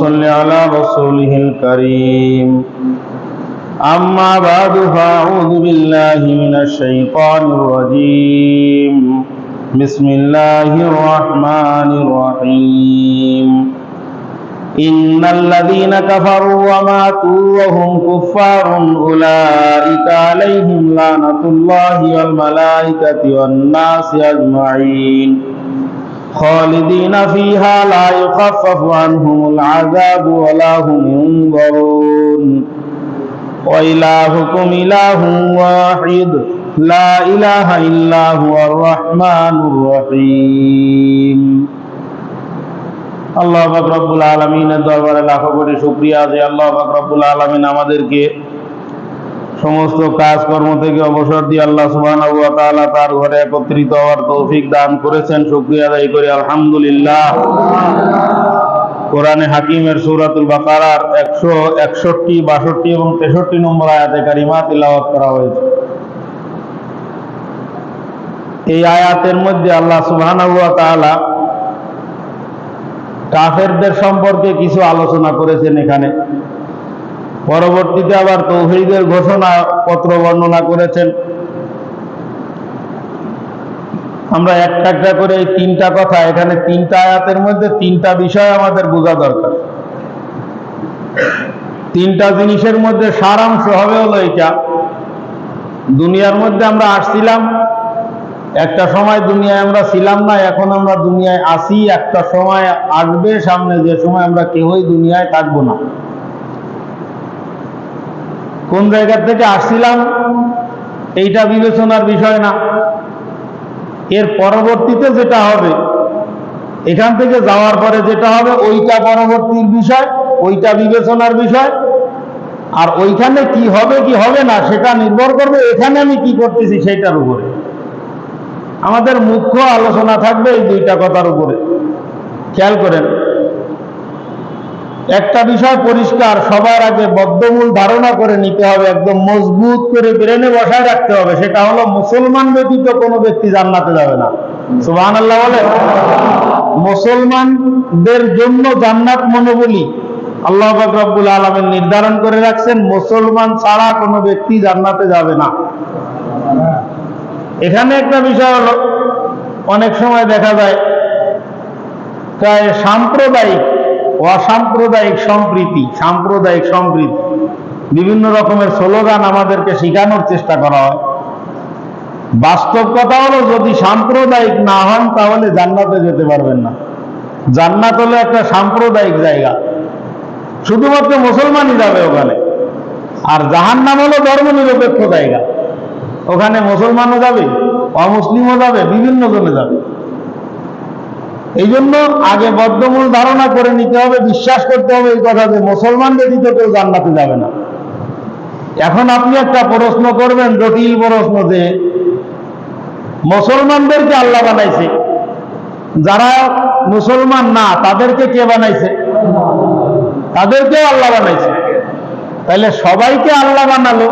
صل على رسوله الكريم أما بعد فأعوذ بالله من الشيطان الرجيم بسم الله الرحمن الرحيم إن الذين كفروا وماتوا وهم كفار أولئك عليهم لعنة الله والملائكة والناس أجمعين خالدين فيها لا يخفف عنهم العذاب ولا هم ينظرون وإلهكم إله واحد لا إله إلا هو الرحمن الرحيم আল্লাহ পাক রব্বুল আলমিনের দরবারে লাখো কোটি শুক্রিয়া যে আল্লাহ পাক রব্বুল আলমিন আমাদেরকে সমস্ত কাজকর্ম থেকে অবসর দিয়ে আল্লাহ তাআলা তার ঘরে একত্রিত হওয়ার তৌফিক দান করেছেন। শুকরিয়া আদায় করি, আলহামদুলিল্লাহ। কোরআনে হাকিমের সূরাতুল বাকারার একশো একষট্টি, বাষট্টি এবং তেষট্টি নম্বর আয়াতে কারিমা তিলাওয়াত করা হয়েছে। এই আয়াতের মধ্যে আল্লাহ তাআলা কাফেরদের সম্পর্কে কিছু আলোচনা করেছেন এখানে। পরবর্তীতে আবার তৌহিদের ঘোষণা পত্র বর্ণনা করেছেন। আমরা একটা একটা করে এই তিনটা কথা, এখানে তিনটা আয়াতের মধ্যে তিনটা বিষয় আমাদের বোঝা দরকার। তিনটা জিনিসের মধ্যে সারাংশ হবে হলো এটা দুনিয়ার মধ্যে আমরা আসছিলাম, একটা সময় দুনিয়ায় আমরা ছিলাম না, এখন আমরা দুনিয়ায় আসি, একটা সময় আসবে, সামনে যে সময় আমরা কেউই দুনিয়ায় থাকব না। কোন জায়গা থেকে আসছিলাম, এইটা বিবেচনার বিষয় না। এর পরবর্তীতে যেটা হবে, এখান থেকে যাওয়ার পরে যেটা হবে, ওইটা পরবর্তীর বিষয়, ওইটা বিবেচনার বিষয়। আর ওইখানে কি হবে কি হবে না, সেটা নির্ভর করবে এখানে আমি কি করতেছি সেটার উপরে। আমাদের মুখ্য আলোচনা থাকবে এই দুইটা কথার উপরে। খেয়াল করেন একটা বিষয় পরিষ্কার, সবার আগে বদ্ধমূল ধারণা করে নিতে হবে, একদম মজবুত করে ব্রেনে বসায় রাখতে হবে, সেটা হলো মুসলমান ব্যতীত কোনো ব্যক্তি জান্নাতে যাবে না। সুবহান আল্লাহ বলে মুসলমানদের জন্য জান্নাত মনে বলি আল্লাহ রব্বুল আলামিন নির্ধারণ করে রাখছেন, মুসলমান ছাড়া কোনো ব্যক্তি জান্নাতে যাবে না। এখানে একটা বিষয় হলো, অনেক সময় দেখা যায়, প্রায় সাম্প্রদায়িক অসাম্প্রদায়িক সম্প্রীতি, সাম্প্রদায়িক সম্প্রীতি বিভিন্ন রকমের স্লোগান আমাদেরকে শেখানোর চেষ্টা করা হয়। বাস্তব কথা হলো, যদি সাম্প্রদায়িক না হন, তাহলে জান্নাতে যেতে পারবেন না। জান্নাত হলো একটা সাম্প্রদায়িক জায়গা। শুধুমাত্র মুসলমানই যাবে ওখানে। আর জাহান্নাম হলো ধর্ম নিরপেক্ষ জায়গা। ওখানে মুসলমানও যাবে, অমুসলিমও যাবে, বিভিন্ন জনে যাবে। এই জন্য আগে বদ্ধমূল ধারণা করে নিতে হবে, বিশ্বাস করতে হবে এই কথা যে মুসলমান ব্যতীত কেউ জান্নাতে যাবে না। এখন আপনি একটা প্রশ্ন করবেন, জটিল প্রশ্ন যে মুসলমানদেরকে আল্লাহ বানাইছে, যারা মুসলমান না, তাদেরকে কে বানাইছে? তাদেরকেও আল্লাহ বানাইছে। তাহলে সবাইকে আল্লাহ বানালো,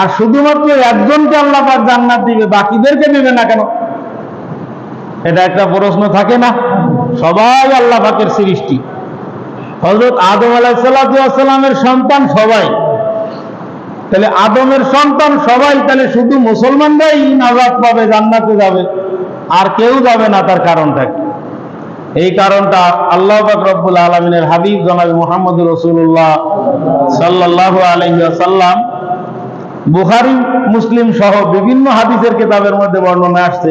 আর শুধুমাত্র একজনকে আল্লাহ জান্নাত দিবে, বাকিদেরকে দিবে না কেন? এটা একটা প্রশ্ন থাকে না? সবাই আল্লাহ পাকের সৃষ্টি। হজরত আদম আলাহিসাল্লামের সন্তান সবাই। তাহলে আদমের সন্তান সবাই, তাহলে শুধু মুসলমানরাই নাজাত পাবে, জান্নাতে যাবে। আর কেউ যাবে না তার কারণটা এই কারণটা আল্লাহ রব্বুল আলমিনের হাবিব জনাবি মোহাম্মদ রসুল্লাহ সাল্লাহ আলহিসাল্লাম বুখারি, মুসলিম সহ বিভিন্ন হাদিসের কিতাবের মধ্যে বর্ণনা আসছে।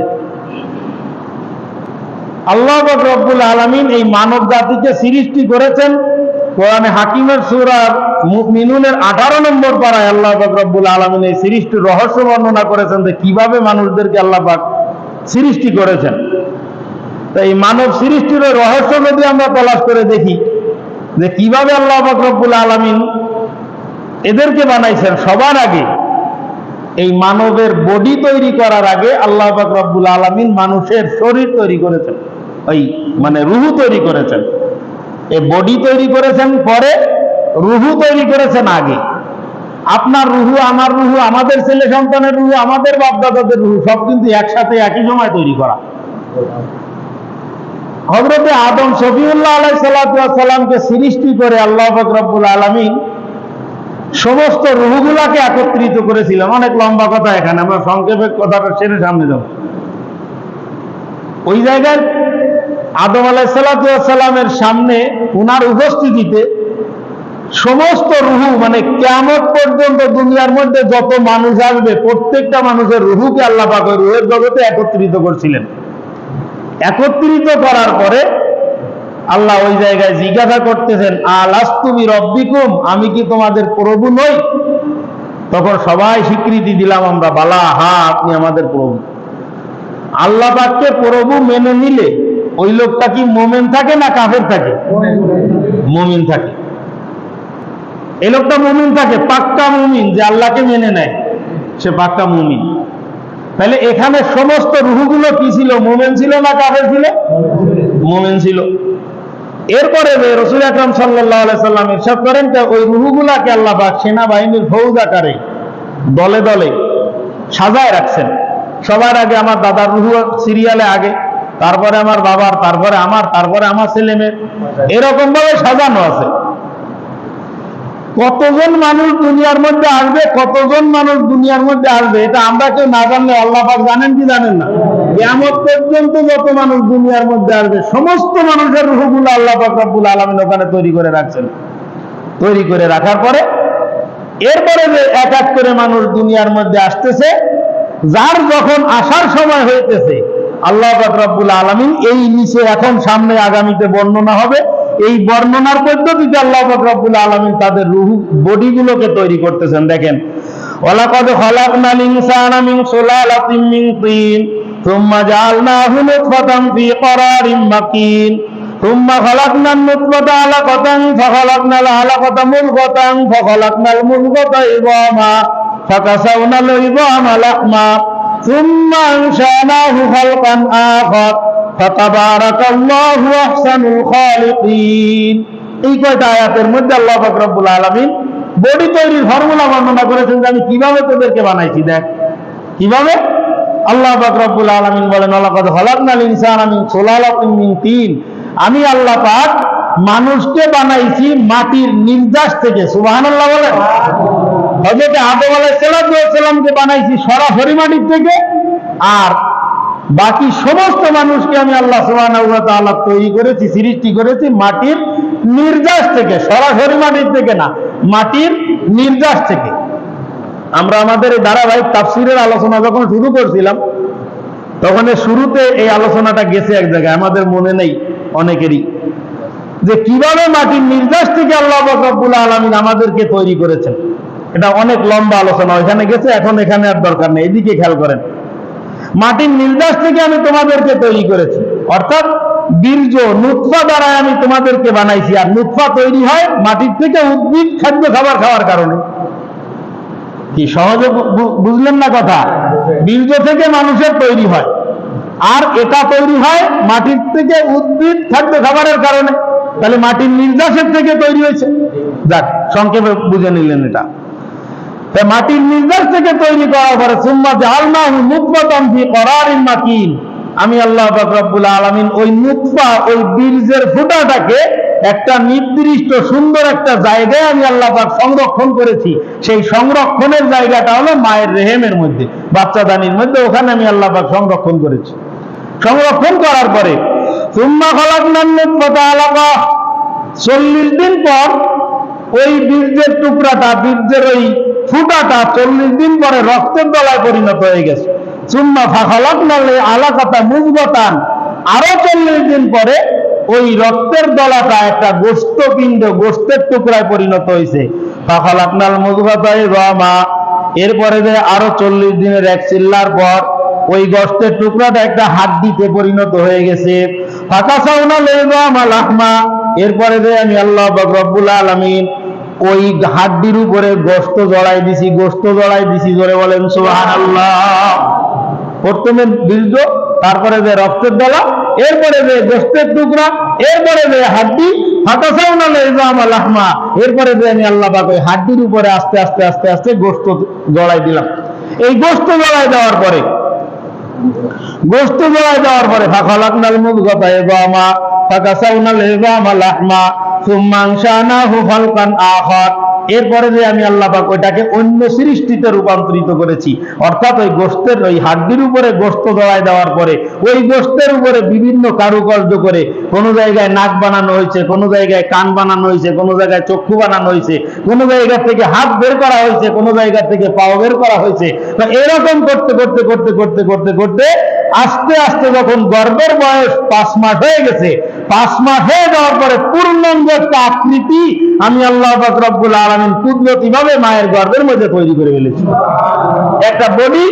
আল্লাহ রব্বুল আলমিন এই মানব জাতিকে সৃষ্টি করেছেন কোরআনে হাকিমের সুরার মিনুনের আঠারো নম্বর পাড়ায় আল্লাহ রব্বুল আলমিন এই সৃষ্টির রহস্য বর্ণনা করেছেন যে কীভাবে মানুষদেরকে আল্লাহ সৃষ্টি করেছেন। তো এই মানব সৃষ্টির রহস্য যদি আমরা তলাশ করে দেখি যে কীভাবে আল্লাহ রব্বুল আলমিন এদেরকে বানাইছেন, সবার আগে এই মানবের বডি তৈরি করার আগে আল্লাহ রব্বুল আলমিন মানুষের শরীর তৈরি করেছেন। ওই মানে রুহু তৈরি করেছেন। এই বডি তৈরি করেছেন পরে রুহু তৈরি করেছেন আগে। আপনার রুহু, আমার রুহু, আমাদের ছেলে সন্তানের রুহু, আমাদের বাপদাদাদের রুহু, সব কিন্তু একসাথে একই সময় তৈরি করা। হজরতে আদম শফিউল্লাহ আলাই সাল্লামকে সৃষ্টি করে আল্লাহ ফকরবুল আলমিন সমস্ত রুহগুলাকে একত্রিত করেছিলেন। অনেক লম্বা কথা এখানে, আমরা সংক্ষেপে কথাটা সেরে সামনে যাব ওই জায়গায় আদম আলাইসাল্লামের সামনে উনার উপস্থিতিতে সমস্ত রুহু মানে কেমন পর্যন্ত দুনিয়ার মধ্যে যত মানুষ আসবে, প্রত্যেকটা মানুষের রুহুকে আল্লাহ পাক রুহের জগতে একত্রিত করছিলেন। একত্রিত করার পরে আল্লাহ ওই জায়গায় জিজ্ঞাসা করতেছেন আলাস তুমি রব্বিকুম আমি কি তোমাদের প্রভু নই? তখন সবাই স্বীকৃতি দিলাম আমরা, বালা, হা, আপনি আমাদের প্রভু। আল্লাহ পাককে প্রভু মেনে নিলে ওই লোকটা কি মোমেন থাকে না কাফের থাকে? মুমিন থাকে। এই লোকটা মুমিন থাকে, পাক্কা মুমিন যে আল্লাহকে মেনে নেয়। সে পাক্কা মুমিন। তাহলে এখানে সমস্ত রুহুগুলো কি ছিল? মোমেন ছিল না কাফের ছিল? মোমেন ছিল। এরপরে রসুল আকরম সাল্লাহ সাল্লাম ইরশাদ করেন যে ওই রুহুগুলাকে আল্লাহ পাক সেনাবাহিনীর ফৌজ আকারে দলে দলে সাজায় রাখছেন। সবার আগে আমার দাদার রুহু সিরিয়ালে আগে, তারপরে আমার বাবার, তারপরে আমার তারপরে আমার ছেলে মেয়ে এরকম ভাবে সাজানো আছে। কতজন মানুষ দুনিয়ার মধ্যে আসবে, কতজন মানুষ দুনিয়ার মধ্যে আসবে, এটা আমরা কেউ না জানলে আল্লাহ পাক জানেন কি জানেন না? কেমন পর্যন্ত যত মানুষ দুনিয়ার মধ্যে আসবে, সমস্ত মানুষের রুহগুলো আল্লাহ পাক রব্বুল আলমিন ওখানে তৈরি করে রাখছেন। তৈরি করে রাখার পরে, এরপরে যে এক এক করে মানুষ দুনিয়ার মধ্যে আসতেছে যার যখন আসার সময় হইতেছে আল্লাহ পাক রব্বুল আলমিন এই নিচে এখন সামনে আগামীতে বর্ণনা হবে এই বর্ণনার পদ্ধতিতে আল্লাহ পাক রব্বুল আলমিন তাদের রুহু বডিগুলোকে তৈরি করতেছেন দেখেন ওয়ালাকাদ খালাকনাল ইনসানা মিন সুলালাতিন মিন তিন ثم جعلناه نطفة في قرار مكين ثم خلقنا النطفة علقة فخلقنا العلقة مضغة فخلقنا المضغة عظاما فكسونا العظام لحما ثم أنشأناه خلقا آخر فتبارك الله أحسن الخالقين এই কয়টা আয়াতের মধ্যে আল্লাহ পাক রব্বুল আলামিন বডি তৈরির ফর্মুলা বর্ণনা করেছেন যে আমি কিভাবে তোদেরকে বানাইছি দেখ কিভাবে আল্লাহ পাক রব্বুল আলামিন বলেন আলাকাদ খালাকনাল ইনসানা মিন সুলালাতিন মিন তিন আমি আল্লাহ পাক মানুষকে বানাইছি মাটির নির্যাস থেকে সুবহানাল্লাহ বলেন হযরত আদম আলাইহিস সালামকে বানাইছি সরাসরি মাটির থেকে। আর বাকি সমস্ত মানুষকে আমি আল্লাহ তাআলা তৈরি করেছি, সৃষ্টি করেছি মাটির নির্যাস থেকে। সরাসরি মাটির থেকে না, মাটির নির্যাস থেকে। আমরা আমাদের এই ধারাবাহিক তাফসিরের আলোচনা যখন শুরু করছিলাম, তখন শুরুতে এই আলোচনাটা গেছে এক জায়গায়। আমাদের মনে নেই অনেকেরই যে কীভাবে মাটির নির্যাস থেকে আল্লাহ রব্বুল আলমিন আমাদেরকে তৈরি করেছেন। এটা অনেক লম্বা আলোচনা, ওইখানে গেছে, এখন এখানে আর দরকার নেই, এদিকে খেয়াল করেন। মাটির নির্যাস থেকে আমি তোমাদেরকে তৈরি করেছি, অর্থাৎ বীর্য, নুৎফা দ্বারা আমি তোমাদেরকে বানাইছি, আর নুৎফা তৈরি হয় মাটির থেকে উদ্ভিদ, খাদ্য, খাবার খাওয়ার কারণে। কি, সহজে বুঝলেন না কথা? বীর্য থেকে মানুষের তৈরি হয়, আর এটা তৈরি হয় মাটির থেকে উদ্ভিদ, খাদ্য, খাবারের কারণে। তাহলে মাটির নির্যাসের থেকে তৈরি হয়েছে। যাক, সংক্ষেপে বুঝে নিলেন এটা। মাটির নির্যাস থেকে তৈরি করার পরে, সুম্মা জাহালনাহু নুতফাতান ফি করারিন মাকিন। আমি আল্লাহ রব্বুল আলামিন ওই নুতফা, ওই বীর্যের ফুটাটাকে একটা নির্দিষ্ট সুন্দর একটা জায়গায় আমি আল্লাহ পাক সংরক্ষণ করেছি। সেই সংরক্ষণের জায়গাটা হলো মায়ের রেহেমের মধ্যে, বাচ্চা দানির মধ্যে, ওখানে আমি আল্লাহ পাক সংরক্ষণ করেছি। সংরক্ষণ করার পরে, সুম্মা খালাকনান নুতফাতা আলাকা। চল্লিশ দিন পর ওই বীর্যের টুকরাটা বীর্যের ওই ফুটাটা চল্লিশ দিন পরে রক্তের দলায় পরিণত হয়ে গেছে। চুম্মা ফাঁকালাক নালে আলাকাতা মুজবতান। আরও চল্লিশ দিন পরে ওই রক্তের দলাটা একটা গোস্ত পিণ্ড গোস্তের টুকরায় পরিণত হয়েছে। ফাঁকালাক নাল মুজবতায় রমা এরপরে যে আরও চল্লিশ দিনের এক চিল্লার পর ওই গোস্তের টুকরাটা একটা হাড্ডিতে পরিণত হয়ে গেছে। ফাঁকা সাউনা লেবা লাহমা এরপরে যে আমি আল্লাহ পাক রব্বুল আলামিন ওই হাড্ডির উপরে গোস্ত জড়াই দিছি, গোস্ত জড়াই দিছি, জোরে বলেন প্রথমে বীর্য তারপরে যে রক্তের দলা, এরপরে যে গোস্তের টুকরা, এরপরে যে হাড্ডি ফাটাসাও না লাহমা এরপরে যে আমি আল্লাহ পাক হাড্ডির উপরে আস্তে আস্তে আস্তে আস্তে গোস্ত জড়াই দিলাম। এই গোস্ত জড়াই দেওয়ার পরে গোস্ত জড়ায় দেওয়ার পরে ফাখালাকনাল ফাঁকা সাউনাল ইযামা লাহমা সুম্মাংশানা হুফালকান আখার। এরপরে যে আমি আল্লাহ পাক ওইটাকে অন্য সৃষ্টিতে রূপান্তরিত করেছি, অর্থাৎ ওই গোস্তের ওই হাড্ডির উপরে গোস্ত জড়ায় দেওয়ার পরে, ওই গোস্তের উপরে বিভিন্ন কারুকার্য করে কোন জায়গায় নাক বানানো হয়েছে, কোন জায়গায় কান বানানো হয়েছে, কোন জায়গায় চক্ষু বানানো হয়েছে, কোন জায়গা থেকে হাত বের করা হয়েছে, কোন জায়গা থেকে পাও বের করা হয়েছে। তো এরকম করতে করতে করতে করতে করতে করতে আস্তে আস্তে যখন গর্ভের বয়স পাঁচ মাস হয়ে গেছে পাঁচ মাস হয়ে যাওয়ার পরে পূর্ণাঙ্গ একটা আকৃতি আমি আল্লাহ রব্বুল আলামিন কুদরতি ভাবে মায়ের গর্ভের মধ্যে তৈরি করে ফেলেছি। একটা বডি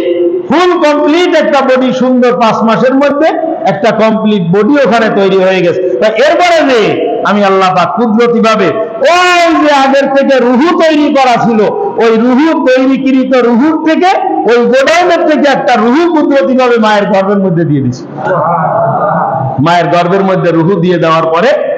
ফুল কমপ্লিট একটা বডি সুন্দর পাঁচ মাসের মধ্যে একটা কমপ্লিট বডি ওখানে তৈরি হয়ে গেছে। তা এরপরে যে আমি আল্লাহ পাক কুদরতি ভাবে ওই যে আগের থেকে রুহু তৈরি করা ছিল, ওই রুহু তৈরিকৃত রুহুর থেকে, ওই গোডাউনের থেকে একটা রুহু কুদরতি ভাবে মায়ের গর্ভের মধ্যে দিয়ে দিছি মায়ের গর্ভের মধ্যে রুহু দিয়ে দেওয়ার পরে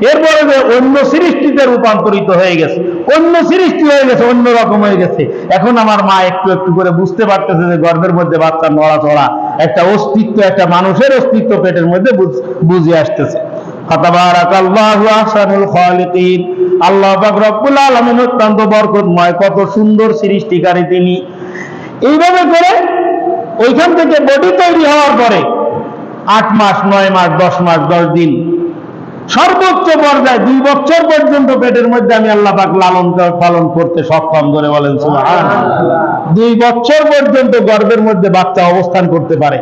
এরপরে যে অন্য সৃষ্টিতে রূপান্তরিত হয়ে গেছে, অন্য সৃষ্টি হয়ে গেছে, অন্য রকম হয়ে গেছে। এখন আমার মা একটু একটু করে বুঝতে পারতেছে যে গর্ভের মধ্যে বাচ্চা নড়াচড়া, একটা অস্তিত্ব, একটা মানুষের অস্তিত্ব পেটের মধ্যে বুঝ- আসতেছে। আল্লাহ অত্যন্ত বরকতময়, কত সুন্দর সৃষ্টিকারী তিনি। এইভাবে করে ওইখান থেকে বডি তৈরি হওয়ার পরে আট মাস, নয় মাস, দশ মাস, দশ দিন সর্বোচ্চ পর্যায়ে দুই বছর পর্যন্ত পেটের মধ্যে আমি আল্লাহ পাক লালন পালন করতে সক্ষম করে বলেন। দুই বছর পর্যন্ত গর্বের মধ্যে বাচ্চা অবস্থান করতে পারে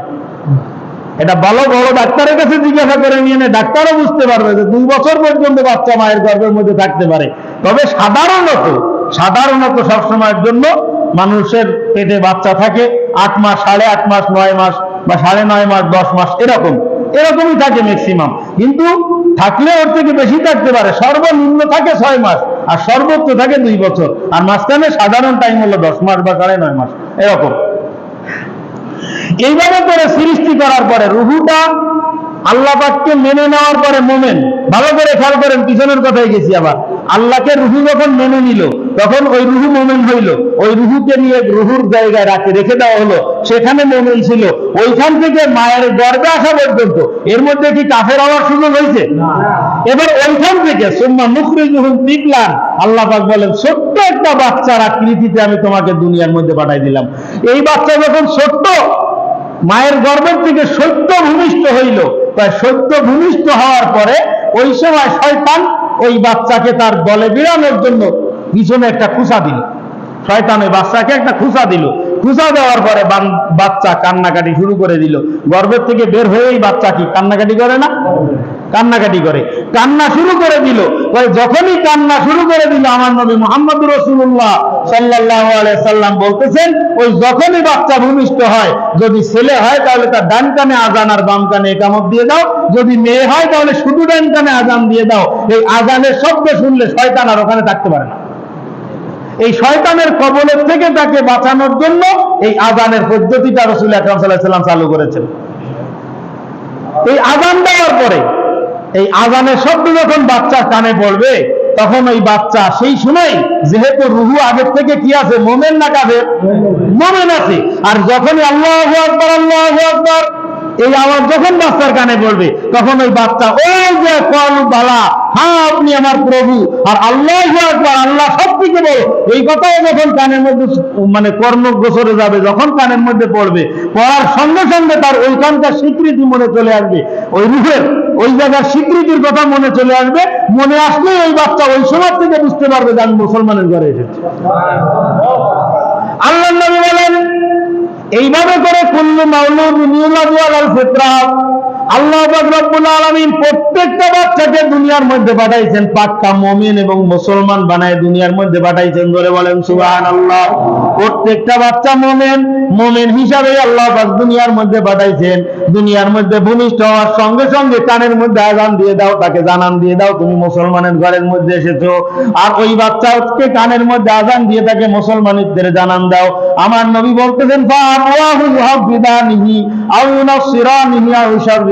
এটা ভালো বড় ডাক্তারের কাছে জিজ্ঞাসা করে নিয়ে ডাক্তারও বুঝতে পারবে যে দুই বছর পর্যন্ত বাচ্চা মায়ের গর্ভের মধ্যে থাকতে পারে তবে সাধারণত সাধারণত সবসময়ের জন্য মানুষের পেটে বাচ্চা থাকে আট মাস, সাড়ে আট মাস, নয় মাস বা সাড়ে নয় মাস, দশ মাস, এরকম। এরকমই থাকে ম্যাক্সিমাম কিন্তু থাকলে ওর থেকে বেশি থাকতে পারে। সর্বনিম্ন থাকে ছয় মাস আর সর্বোচ্চ থাকে দুই বছর। আর মাঝখানে সাধারণ টাইম হলো দশ মাস বা সাড়ে নয় মাস। এরকম। এইভাবে করে সৃষ্টি করার পরে রুহুটা আল্লাহ পাককে মেনে নেওয়ার পরে মোমেন। ভালো করে খেয়াল করেন, পিছনের কথাই গেছি আবার। আল্লাহকে রুহু যখন মেনে নিল তখন ওই রুহু মোমেন হইল। ওই রুহুকে নিয়ে রুহুর জায়গায় রাখে রেখে দেওয়া হলো। সেখানে মোমেন ছিল। ওইখান থেকে মায়ের গর্বে আসা পর্যন্ত। এর মধ্যে কি কাফের হওয়ার সুযোগ হয়েছে? এবার ওইখান থেকে সোম্মা মুখরি যখন টিকলাম আল্লাহ পাক বলেন ছোট্ট একটা বাচ্চার আকৃতিতে আমি তোমাকে দুনিয়ার মধ্যে পাঠাই দিলাম। এই বাচ্চা যখন ছোট্ট মায়ের গর্ভের থেকে সত্য ভূমিষ্ঠ হইল। তাই সত্য ভূমিষ্ঠ হওয়ার পরে ওই সময় শয়তান ওই বাচ্চাকে তার দলে বিড়ানোর জন্য পিছনে একটা খুঁচা দিল। শয়তান বাচ্চাকে একটা খুসা দিল। খুসা দেওয়ার পরে বাচ্চা কান্নাকাটি শুরু করে দিল। গর্ভের থেকে বের হয়েই বাচ্চা কি কান্নাকাটি করে না? কান্নাকাটি করে। কান্না শুরু করে দিল। যখনই কান্না শুরু করে দিল, আমার নবী মোহাম্মদ রসুল্লাহ সাল্লাহ সাল্লাম বলতেছেন, ওই যখনই বাচ্চা ভূমিষ্ঠ হয়, যদি ছেলে হয়, তাহলে তার ডান কানে আজান আর বাম কানে একামত দিয়ে দাও। যদি মেয়ে হয়, তাহলে শুধু ডান কানে আজান দিয়ে দাও। এই আজানের শব্দ শুনলে শয়তান আর ওখানে থাকতে পারে না। এই শয়তানের কবলের থেকে তাকে বাঁচানোর জন্য এই আজানের পদ্ধতিটা রসুল আকরাম সাল্লাহ সাল্লাম চালু করেছেন। এই আজান দেওয়ার পরে, এই আজানের শব্দ যখন বাচ্চার কানে পড়বে, তখন ওই বাচ্চা সেই সময় যেহেতু রুহু আগের থেকে কি আছে? মোমেন না কাদের মোমেন আছে। আর যখনই আল্লাহ আকবর আল্লাহ আকবর এই আওয়াজ যখন বাচ্চার কানে পড়বে তখন ওই বাচ্চা, ওই যে কল বালা হ্যাঁ আপনি আমার প্রভু, আর আল্লাহ আল্লাহ সব থেকে বড় এই কথাও যখন কানের মধ্যে মানে কর্ম গোসরে যাবে, যখন কানের মধ্যে পড়বে, পড়ার সঙ্গে সঙ্গে তার ওইখানকার স্বীকৃতি মনে চলে আসবে। ওই রূপের ওই জায়গার স্বীকৃতির কথা মনে চলে আসবে। মনে আসলে ওই বাচ্চা ওই সময় থেকে বুঝতে পারবে যে আমি মুসলমানের ঘরে এসেছি। আল্লাহ নবী বলেন এইভাবে করে কুল্লু মাউলুদ ইউলাদু আল ফিতরাত আল্লাহ রব্বুল আলামিন প্রত্যেকটা বাচ্চাকে দুনিয়ার মধ্যে পাঠাইছেন, পাক্কা মুমিন এবং মুসলমান বানায় দুনিয়ার মধ্যে পাঠাইছেন ধরে বলেন, সুবহানাল্লাহ। প্রত্যেকটা বাচ্চা মুমিন মুমিন হিসাবে আল্লাহ দুনিয়ার মধ্যে পাঠাইছেন। দুনিয়ার মধ্যে ভূমিষ্ঠ হওয়ার সঙ্গে সঙ্গে কানের মধ্যে আজান দিয়ে দাও, তাকে জানান দিয়ে দাও, তুমি মুসলমানের ঘরের মধ্যে এসেছ। আর ওই বাচ্চাকে কানের মধ্যে আজান দিয়ে তাকে মুসলমানদের জানান দাও। আমার নবী বলতেছেন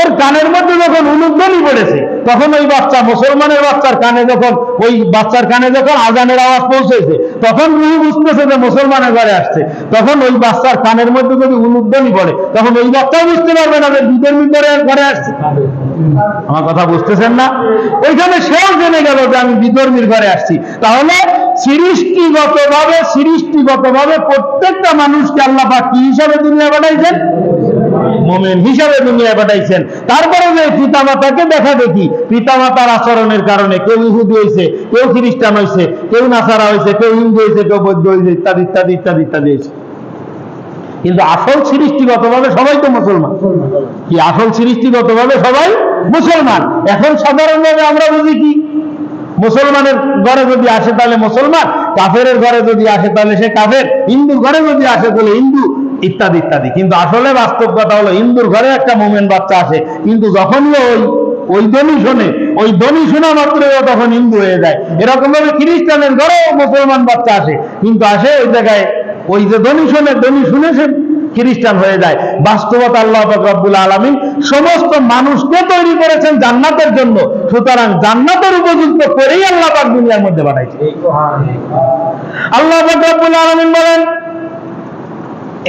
ওর কানের মধ্যে যখন উলুধ্বনি পড়েছে, তখন ওই বাচ্চা, মুসলমানের বাচ্চার কানে যখন, ওই বাচ্চার কানে যখন আজানের আওয়াজ পৌঁছেছে, তখন রুহু বুঝতেছে যে মুসলমানের ঘরে আসছে। তখন ওই বাচ্চার কানের মধ্যে যদি উলুধ্বনি পড়ে, তখন ওই বাচ্চাও বুঝতে পারবে না যে বিদের ভিতরে ঘরে আসছে। আমার কথা বুঝতেছেন না? ওইখানে সেও জেনে গেল যে আমি বিধর্মীর ঘরে আসছি। তাহলে সৃষ্টিগত ভাবে সৃষ্টিগত ভাবে প্রত্যেকটা মানুষকে আল্লাহ কি হিসাবে দুনিয়া পাঠাইছেন? মোমেন হিসাবে দুনিয়ায় পাঠাইছেন। তারপরে যে পিতামাতাকে দেখা দেখি, পিতামাতার আচরণের কারণে কেউ ইহুদি হয়েছে কেউ খ্রিস্টান হয়েছে কেউ নাসারা হয়েছে কেউ হিন্দু হয়েছে কেউ বৌদ্ধ হয়েছে ইত্যাদি ইত্যাদি ইত্যাদি ইত্যাদি হয়েছে কিন্তু আসল সৃষ্টিগতভাবে সবাই তো মুসলমান। কি আসল সৃষ্টিগতভাবে সবাই মুসলমান? এখন সাধারণভাবে আমরা বুঝি কি? মুসলমানের ঘরে যদি আসে তাহলে মুসলমান কাফের ঘরে যদি আসে তাহলে সে কাফের হিন্দু ঘরে যদি আসে তাহলে হিন্দু, ইত্যাদি ইত্যাদি। কিন্তু আসলে বাস্তব কথা হলো, হিন্দুর ঘরে একটা মোমেন বাচ্চা আসে, কিন্তু যখনই ওই ওই ধ্বনি শোনে ওই ধ্বনি শোনা মাত্র তখন হিন্দু হয়ে যায়। এরকম ভাবে খ্রিস্টানের ঘরেও মুসলমান বাচ্চা আসে। কিন্তু আসে ওই জায়গায় ওই যে ধ্বনি শোনে ধ্বনি শুনে সে খ্রিস্টান হয়ে যায়। বাস্তবতা আল্লাহ রব্বুল আলামিন সমস্ত মানুষকে তৈরি করেছেন জান্নাতের জন্য। সুতরাং জান্নাতের উপযুক্ত করেই আল্লাহ পাক দুনিয়ার মধ্যে পাঠাইছে। আল্লাহ পাক রব্বুল আলামিন বলেন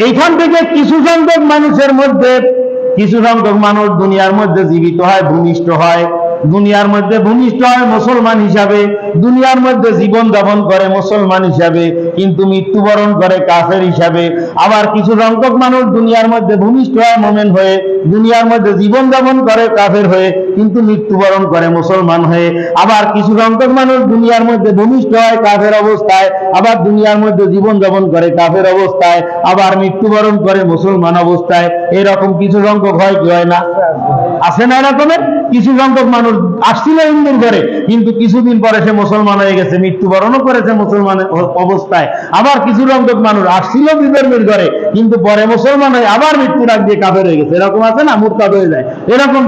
এইখান থেকে কিছু সংখ্যক মানুষের মধ্যে কিছু সংখ্যক মানুষ দুনিয়ার মধ্যে জীবিত হয় ভূমিষ্ঠ হয়। দুনিয়ার মধ্যে ভূমিষ্ঠ হয় মুসলমান হিসাবে, দুনিয়ার মধ্যে জীবন যাপন করে মুসলমান হিসাবে, কিন্তু মৃত্যুবরণ করে কাফের হিসাবে। আবার কিছু সংখ্যক মানুষ দুনিয়ার মধ্যে ভূমিষ্ঠ হয়, মোমেন হয়ে, দুনিয়ার মধ্যে জীবন যাপন করে কাফের হয়ে, কিন্তু মৃত্যুবরণ করে মুসলমান হয়ে। আবার কিছু সংখ্যক মানুষ দুনিয়ার মধ্যে ভূমিষ্ঠ হয়, কাফের অবস্থায়। আবার দুনিয়ার মধ্যে জীবন যাপন করে কাফের অবস্থায়। আবার মৃত্যুবরণ করে মুসলমান অবস্থায়। এরকম কিছু সংখ্যক হয় কি হয় না? আছে না এরকমের? কিছু সংখ্যক মানুষ আসছিল হিন্দুর ঘরে, কিন্তু কিছুদিন পরে সে মুসলমান হয়ে গেছে, মৃত্যুবরণও করেছে মুসলমানের অবস্থায়। আবার কিছু সংখ্যক মানুষ আসছিল বিধর্মীর ঘরে, কিন্তু পরে মুসলমান হয়ে আবার মৃত্যু রাখ দিয়ে কাফের হয়ে গেছে। এরকম আছে না? মুরতাদ হয়ে যায়। এরকম